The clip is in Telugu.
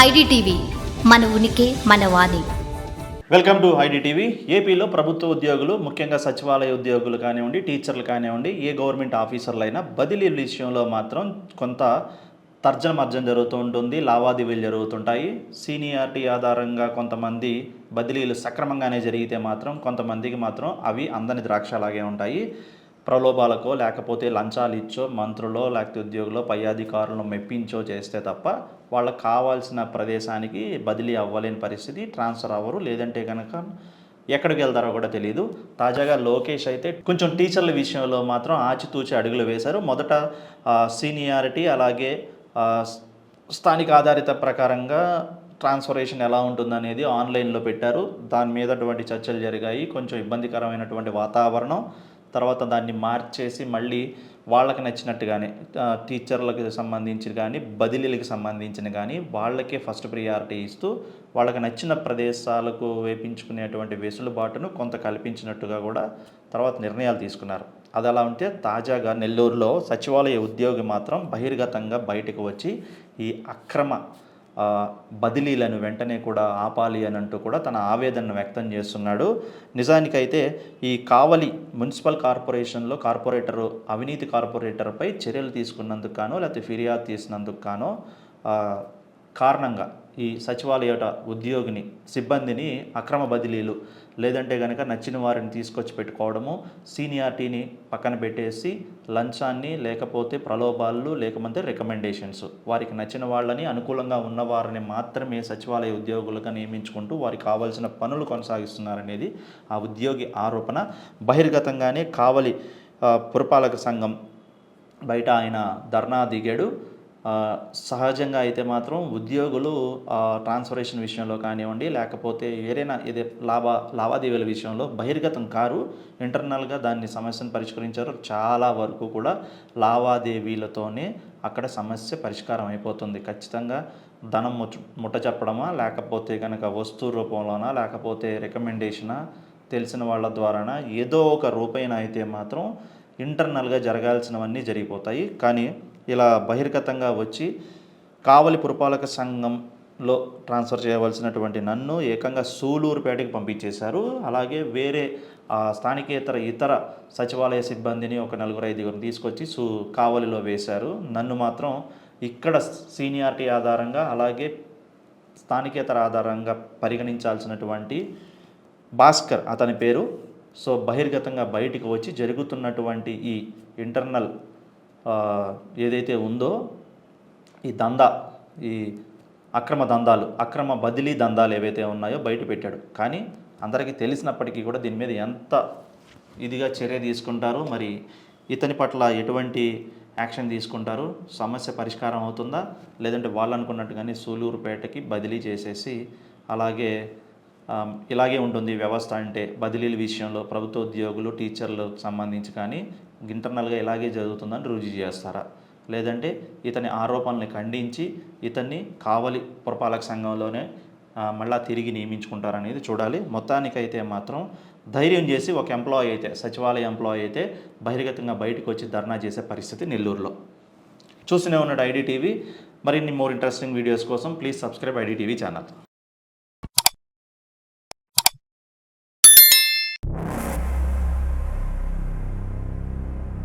ఐడిటీవీ మన ఉనికి మన వాణి. Welcome to IDTV. ఏపీలో ప్రభుత్వ ఉద్యోగులు ముఖ్యంగా సచివాలయ ఉద్యోగులు కానివ్వండి టీచర్లు కానివ్వండి ఏ గవర్నమెంట్ ఆఫీసర్లు అయినా విషయంలో మాత్రం కొంత తర్జన మర్జన జరుగుతూ ఉంటుంది లావాదేవీలు జరుగుతుంటాయి. సీనియారిటీ ఆధారంగా కొంతమంది బదిలీలు సక్రమంగానే జరిగితే మాత్రం కొంతమందికి మాత్రం అవి అందని ద్రాక్షలాగే ఉంటాయి. ప్రలోభాలకో లేకపోతే లంచాలు ఇచ్చో మంత్రులో లేకపోతే ఉద్యోగులో పై అధికారులను మెప్పించో చేస్తే తప్ప వాళ్ళకి కావాల్సిన ప్రదేశానికి బదిలీ అవ్వలేని పరిస్థితి ట్రాన్స్ఫర్ అవ్వరు. లేదంటే కనుక ఎక్కడికి వెళ్తారో కూడా తెలియదు తాజాగా లోకేష్ అయితే కొంచెం టీచర్ల విషయంలో మాత్రం ఆచితూచి అడుగులు వేశారు. మొదట సీనియారిటీ అలాగే స్థానిక ఆధారిత ప్రకారంగా ట్రాన్స్ఫరేషన్ ఎలా ఉంటుందనేది ఆన్లైన్లో పెట్టారు. దాని మీద అటువంటి చర్చలు జరిగాయి. కొంచెం ఇబ్బందికరమైనటువంటి వాతావరణం. తర్వాత దాన్ని మార్చేసి మళ్ళీ వాళ్ళకి నచ్చినట్టుగానే కానీ టీచర్లకు సంబంధించి కానీ బదిలీలకు సంబంధించిన కానీ వాళ్ళకే ఫస్ట్ ప్రియారిటీ ఇస్తూ వాళ్ళకి నచ్చిన ప్రదేశాలకు వేపించుకునేటువంటి వెసులుబాటును కొంత కల్పించినట్టుగా కూడా తర్వాత నిర్ణయాలు తీసుకున్నారు. అది అలా ఉంటే తాజాగా నెల్లూరులో సచివాలయ ఉద్యోగి మాత్రం బహిర్గతంగా బయటకు వచ్చి ఈ అక్రమ బదిలీలను వెంటనే కూడా ఆపాలి అని అంటూ కూడా తన ఆవేదనను వ్యక్తం చేస్తున్నాడు. నిజానికైతే ఈ కావలి మున్సిపల్ కార్పొరేషన్లో కార్పొరేటర్ అవినీతి కార్పొరేటర్పై చర్యలు తీసుకున్నందుకు కానో లేకపోతే ఫిర్యాదు తీసినందుకు కానో కారణంగా ఈ సచివాలయ ఉద్యోగిని సిబ్బందిని అక్రమ బదిలీలు లేదంటే కనుక నచ్చిన వారిని తీసుకొచ్చి పెట్టుకోవడము సీనియారిటీని పక్కన పెట్టేసి లంచాన్ని లేకపోతే ప్రలోభాలు లేకపోతే రికమెండేషన్స్. వారికి నచ్చిన వాళ్ళని అనుకూలంగా ఉన్న వారిని మాత్రమే సచివాలయ ఉద్యోగులుగా నియమించుకుంటూ వారికి కావాల్సిన పనులు కొనసాగిస్తున్నారనేది ఆ ఉద్యోగి ఆరోపణ. బహిర్గతంగానే కావలి పురపాలక సంఘం బయట ఆయన ధర్నా దిగాడు. సహజంగా అయితే మాత్రం ఉద్యోగులు ట్రాన్స్ఫరేషన్ విషయంలో కానివ్వండి లేకపోతే ఏదైనా ఇదే లాభ లావాదేవీల విషయంలో బహిర్గతం కారు ఇంటర్నల్గా దాన్ని సమస్యను పరిష్కరించారు. చాలా వరకు కూడా లావాదేవీలతోనే అక్కడ సమస్య పరిష్కారం అయిపోతుంది. ఖచ్చితంగా ధనం ముట్ట చెప్పడమా లేకపోతే కనుక వస్తువు రూపంలోనా లేకపోతే రికమెండేషనా తెలిసిన వాళ్ళ ద్వారానా ఏదో ఒక రూపైన అయితే మాత్రం ఇంటర్నల్గా జరగాల్సినవన్నీ జరిగిపోతాయి. కానీ ఇలా బహిర్గతంగా వచ్చి కావలి పురపాలక సంఘంలో ట్రాన్స్ఫర్ చేయవలసినటువంటి నన్ను ఏకంగా సూలూరుపేటకి పంపించేశారు. అలాగే వేరే స్థానికేతర ఇతర సచివాలయ సిబ్బందిని ఒక నలుగురు ఐదుగురిని తీసుకొచ్చి సూ కావలిలో వేశారు. నన్ను మాత్రం ఇక్కడ సీనియారిటీ ఆధారంగా అలాగే స్థానికేతర ఆధారంగా పరిగణించాల్సినటువంటి భాస్కర్ అతని పేరు. సో బహిర్గతంగా బయటికి వచ్చి జరుగుతున్నటువంటి ఈ ఇంటర్నల్ ఏదైతే ఉందో ఈ దందా ఈ అక్రమ దందాలు అక్రమ బదిలీ దందాలు ఏవైతే ఉన్నాయో బయట పెట్టాడు. కానీ అందరికీ తెలిసినప్పటికీ కూడా దీని మీద ఎంత ఇదిగా చర్య తీసుకుంటారు మరి ఇతని పట్ల ఎటువంటి యాక్షన్ తీసుకుంటారు సమస్య పరిష్కారం అవుతుందా? లేదంటే వాళ్ళు అనుకున్నట్టుగానే సూలూరుపేటకి బదిలీ చేసేసి అలాగే ఇలాగే ఉంటుంది వ్యవస్థ అంటే బదిలీల విషయంలో ప్రభుత్వ ఉద్యోగులు టీచర్లకు సంబంధించి కానీ ఇంటర్నల్గా ఇలాగే జరుగుతుందని రుజువు చేస్తారా? లేదంటే ఇతని ఆరోపణల్ని ఖండించి ఇతన్ని కావలి పురపాలక సంఘంలోనే మళ్ళా తిరిగి నియమించుకుంటారనేది చూడాలి. మొత్తానికైతే మాత్రం ధైర్యం చేసి ఒక ఎంప్లాయీ అయితే సచివాలయ ఎంప్లాయీ అయితే బహిర్గతంగా బయటకు వచ్చి ధర్నా చేసే పరిస్థితి నెల్లూరులో. చూస్తూనే ఉన్నాడు ఐడి టీవీ. మరిన్ని మోర్ ఇంట్రెస్టింగ్ వీడియోస్ కోసం please subscribe ID TV channel.